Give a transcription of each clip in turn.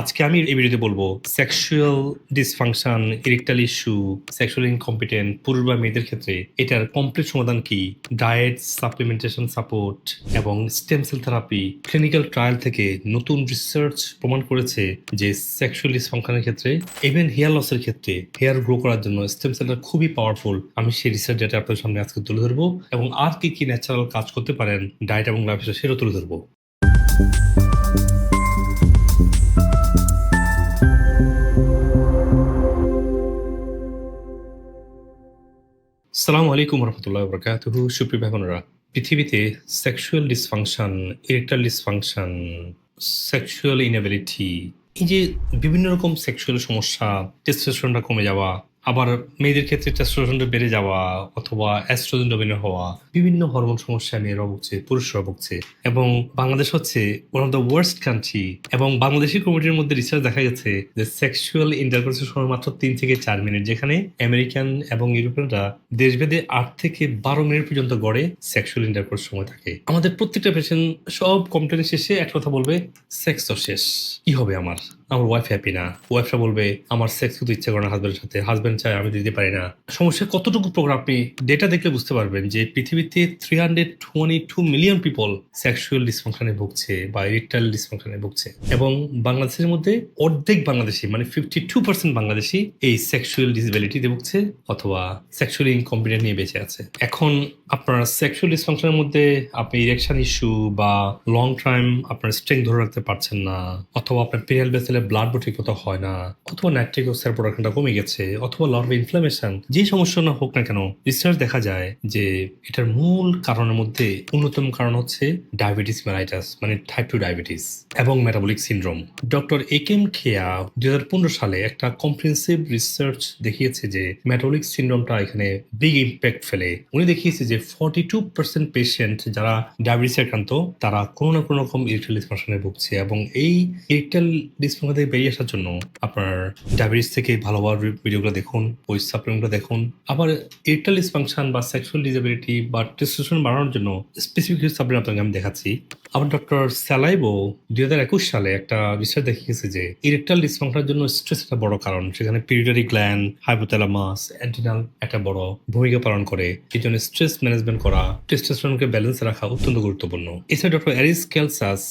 আজকে আমি এই ভিডিওতে বলব sexual dysfunction erectile issue sexual incompetent পুরুষ বা মেয়েদের ক্ষেত্রে এটার কমপ্লিট সমাধান কি? ডায়েট সাপ্লিমেন্টেশন সাপোর্ট এবং stem cell therapy clinical trial থেকে নতুন রিসার্চ প্রমাণ করেছে যে সেক্সুয়াল ডিসফাংশনের ক্ষেত্রে ইভেন হেয়ার লসের ক্ষেত্রে হেয়ার গ্রো করার জন্য স্টেম সেলটা খুবই পাওয়ারফুল আমি সেই রিসার্চ ডেটা আপনাদের সামনে আজকে তুলে ধরবো এবং আর কি কি ন্যাচারাল কাজ করতে পারেন ডায়েট এবং লাইফস্টাইল সেটাও তুলে ধরবো। সালামু আলাইকুম রহমতুল্লাহ বরকাত সুপ্রিয় ভাই বোনেরা পৃথিবীতে sexual dysfunction erectile dysfunction sexual inability এই যে বিভিন্ন রকম সেক্সুয়াল সমস্যা টেস্টোস্টেরনটা কমে যাওয়া আবার মেয়েদের ক্ষেত্রে টেস্টোস্টেরনটা বেড়ে যাওয়া অথবা অ্যাস্ট্রোজেন ডোমিনে হওয়া, বিভিন্ন হরমোন সমস্যা মেয়েরা ভুগছে পুরুষরা ভুগছে এবং বাংলাদেশ হচ্ছে one of the worst country এবং বাংলাদেশি কমিটির মধ্যে রিসার্চ দেখা গেছে যে সেক্সুয়াল ইন্টারকোর্সের সময় মাত্র তিন থেকে চার মিনিট যেখানে আমেরিকান এবং ইউরোপিয়ানরা দেশভেদে আট থেকে বারো মিনিট পর্যন্ত গড়ে সেক্সুয়াল ইন্টারকোর্স সময় থাকে। আমাদের প্রত্যেকটা পেশেন্ট সব কমপ্লেন শেষে এক কথা বলবে সেক্স তো শেষ, কি হবে আমার? আমার ওয়াইফ হ্যাপি না। ওয়াইফটা বলবে, আমার সেক্স করতে ইচ্ছা করে না হাজব্যান্ডের সাথে। হাজব্যান্ড চায়, আমি দিতে পারি না। সমস্যা, কতটুকু প্রোগ্রাম আপনি ডেটা দেখলে বুঝতে পারবেন যে পৃথিবীতে three hundred twenty two million people sexual ডিসফাংশনে ভুগছে বা ইরেকটাইল ডিসফাংশনে ভুগছে। এবং বাংলাদেশের মধ্যে অর্ধেক বাংলাদেশি মানে ফিফটি টু পার্সেন্ট বাংলাদেশি এই সেক্সুয়াল ডিসএবিলিটিতে ভুগছে অথবা সেক্সুয়ালি ইনকম্পিটেন্ট নিয়ে বেঁচে আছে। এখন আপনার সেক্সুয়াল ডিসফাংশনের মধ্যে আপনি ইরেকশন ইস্যু বা লং টাইম আপনার স্ট্রেংথ ধরে রাখতে পারছেন না, অথবা আপনার পিরিয়াল বেসেলে ব্লাড ঠিক মতো হয় না, অথবা ন্যাট্রিক অক্সাইড প্রোডাকশনটা কমে গেছে, অথবা লার্ভ ইনফ্লামেশন যে সমস্যা না হোক না কেন রিসার্চ দেখা যায় যে এটার মূল কারণের মধ্যে অন্যতম কারণ হচ্ছে ডায়াবেটিস মেলাইটাস মানে টাইপ টু ডায়াবেটিস এবং মেটাবলিক সিনড্রোম ডক্টর একেম খেয়া দুই সালে একটা কম্প্রিহেন্সিভ রিসার্চ দেখিয়েছে যে মেটাবলিক সিনড্রোমটা এখানে বিগ ইম্প্যাক্ট ফেলে। উনি দেখিয়েছে যে ফর্টি টু পার্সেন্ট পেশেন্ট যারা ডায়াবেটিস আক্রান্ত, তারা কোনো না কোনো রকম ইরেকটাল ডিসফাংশনে ভুগছে এবং এই ইরেকটাল ডিসফাংশন থেকে বেরিয়ে আসার জন্য আপনার ডায়াবেটিস থেকে ভালো হওয়ার ভিডিওগুলো দেখুন ওই সাপ্লিমেন্টগুলো দেখুন। আবার ইরেকটাল ডিসফাংশন বা সেক্সুয়াল ডিসেবিলিটি বা টেস্টোস্টেরন বাড়ানোর জন্য স্পেসিফিক কিছু সাপ্লিমেন্ট আপনাকে আমি দেখাচ্ছি। আবার ডক্টর স্যালাইবো দুই হাজার একুশ সালে একটা রিসার্চ দেখিয়েছে যে ইরেকটাল ডিসফাংশনের জন্য স্ট্রেস একটা বড় কারণ। সেখানে পিরিটারি গ্ল্যান্ড হাইপোথ্যালামাস অ্যান্টিনাল একটা বড় ভূমিকা পালন করে। এই জন্য স্ট্রেস ম্যানেজমেন্ট করা টেস্টোস্টেরনকে ব্যালেন্স রাখা অত্যন্ত গুরুত্বপূর্ণ। এছাড়া ডক্টর অ্যারিস ক্যালসাস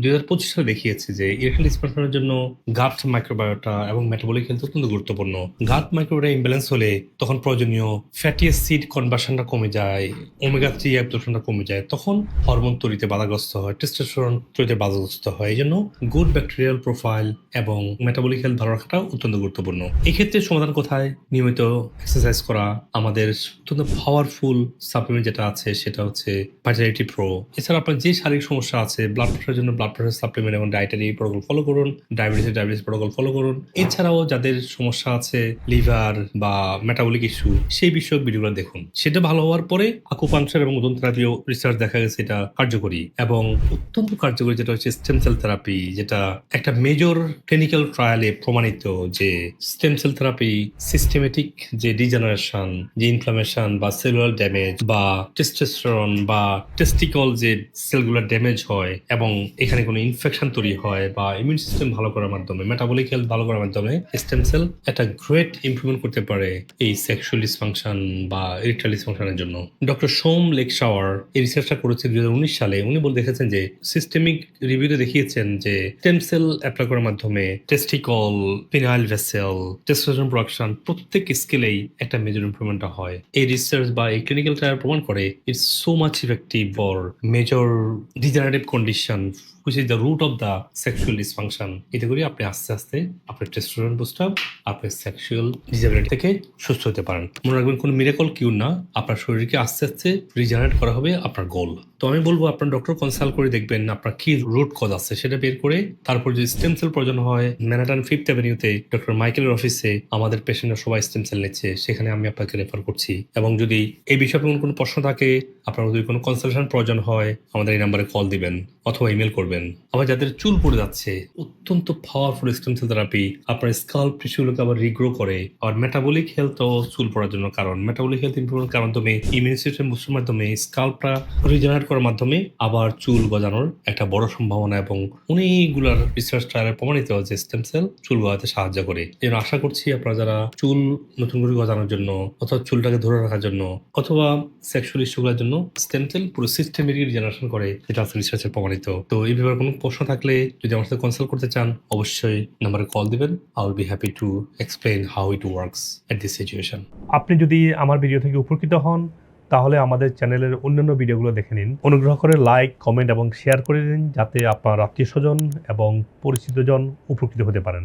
দুই হাজার পঁচিশ সালে দেখিয়েছে যে ইরেকটাল ডিসফাংশনের জন্য গাট মাইক্রোবায়োটা এবং মেটাবলিক হেলথ অত্যন্ত গুরুত্বপূর্ণ। গাট মাইক্রোবায়োটা ইমব্যালেন্স হলে তখন প্রয়োজনীয় ফ্যাটি অ্যাসিড কনভার্সনটা কমে যায় ওমেগা থ্রি অ্যাবজর্পশনটা কমে যায়, তখন হরমোন তৈরিতে বাধাগ্রস্ত হয় টেস্টোস্টেরন তৈরিতে বাধাগ্রস্ত হয় এই জন্য গুড ব্যাকটেরিয়াল প্রোফাইল এবং মেটাবলিক হেলথ ভালো রাখাটা অত্যন্ত গুরুত্বপূর্ণ। এক্ষেত্রে সমাধান কোথায়? নিয়মিত এক্সারসাইজ করা, আমাদের অত্যন্ত পাওয়ারফুল সাপ্লিমেন্ট যেটা আছে সেটা হচ্ছে ভাইটালিটি প্রো এছাড়া আপনার যে শারীরিক সমস্যা আছে ব্লাড প্রেশারের জন্য ব্লাড প্রেশার সাপ্লিমেন্ট এবং ডায়েটারি প্রোটোকল ফলো করুন। ডায়াবেটিসের ডায়াবেটিস প্রোটোকল ফলো করুন। এছাড়াও যাদের সমস্যা আছে লিভার বা মেটাবলিক ইস্যু সেই বিষয়ক ভিডিওগুলো দেখুন। সেটা ভালো হওয়ার পরে আকুপাংচার এবং ওজন থেরাপিও রিসার্চ দেখা গেছে এটা কার্যকরী। এবং অত্যন্ত কার্যকরী যেটা হচ্ছে স্টেম সেল থেরাপি যেটা একটা মেজর ক্লিনিক্যাল ট্রায়ালে প্রমাণিত যে স্টেম সেল থেরাপি সিস্টেমেটিক যে ডিজেনারেশন যে ইনফ্লামেশন বা সেলুলার ড্যামেজ বা টেস্টোস্টেরন বা টেস্টিকল যে সেলগুলোর ড্যামেজ হয় এবং এখানে কোনো ইনফেকশন তৈরি হয় বা ইমিউন সিস্টেম ভালো করার মাধ্যমে মেটাবলিক হেলথ ভালো করার মাধ্যমে স্টেম সেল একটা গ্রেট ইমপ্রুভমেন্ট করতে পারে এই সেক্সুয়াল ডিসফাংশন বা ইরেকটাল ডিসফাংশনের জন্য। ডক্টর সোম লেক শাওয়ার এই রিসার্চটা করেছে দুই সালে। উনি বলে দেখেছেন যে সিস্টেমিক রিভিউতে দেখিয়েছেন যে স্টেম সেল অ্যাপ্লাই করার মাধ্যমে testicle penile vessel testosterone production প্রত্যেক স্কেলেই একটা মেজর ইমপ্রুভমেন্টটা হয়। এই রিসার্চ বা এই ক্লিনিক্যাল ট্রায়াল প্রমাণ করে it's so much effective for major degenerative condition which is the root of the sexual dysfunction এতে করে আপনি আস্তে আস্তে আপনার টেস্টোস্টেরন বুস্ট আপ আপনার সেক্সুয়াল ডিসেবিলিটি থেকে সুস্থ হতে পারেন। মনে রাখবেন, কোনো মিরাকল কিউ না। আপনার শরীরকে আস্তে আস্তে রিজেনারেট করা হবে আপনার গোল তো আমি বলব, আপনার ডক্টর কনসাল্ট করে দেখবেন আপনার কি রুট কজ আছে, সেটা বের করে তারপর যদি স্টেম সেল প্রয়োজন হয় ম্যানাটান ফিফথ অ্যাভিনিউতে ডক্টর মাইকেলের অফিসে আমাদের পেশেন্টরা সবাই স্টেম সেল নিচ্ছে, সেখানে আমি আপনাকে রেফার করছি। এবং যদি এই বিষয়ে কোনো প্রশ্ন থাকে, আপনার যদি কোনো কনসালটেশন প্রয়োজন হয়, আমাদের এই নাম্বারে কল দিবেন, অথবা ইমেল করবেন। আবার যাদের চুল পড়ে যাচ্ছে, অত্যন্ত পাওয়ারফুল স্টেম সেল থেরাপি আপনার স্কাল্প টিস্যুগুলোকে আবার রিগ্রো করে। আর মেটাবলিক হেলথও চুল পড়ার জন্য কারণ। মেটাবলিক হেলথ ইমপ্রুভমেন্ট কারণ মাধ্যমে ইমিউন সিস্টেম বুস্টের মাধ্যমে স্কাল্পটা রিজেনারেট করার মাধ্যমে আবার চুল গজানোর একটা বড় সম্ভাবনা এবং অনেকগুলার রিসার্চ ট্রায়ালে প্রমাণিত যে স্টেম সেল চুল গজাতে সাহায্য করে। এই আশা করছি আপনারা যারা চুল নতুন করে গজানোর জন্য অথবা চুলটাকে ধরে রাখার জন্য অথবা সেক্সুয়াল ইস্যুগুলোর জন্য স্টেম সেল পুরো সিস্টেমেটিক জেনারেশন করে যেটা আছে রিসার্চে প্রমাণিত। তো এই ব্যাপারে কোনো প্রশ্ন থাকলে যদি আমার সাথে কনসাল্ট করতে চান, অবশ্যই নাম্বারে কল দিবেন। I will be happy to explain how it works at this situation আপনি যদি আমার ভিডিও থেকে উপকৃত হন, তাহলে আমাদের চ্যানেলের অন্যান্য ভিডিওগুলো দেখে নিন। অনুগ্রহ করে লাইক কমেন্ট এবং শেয়ার করে দিন, যাতে আপনার আত্মীয় স্বজন এবং পরিচিতজন উপকৃত হতে পারেন।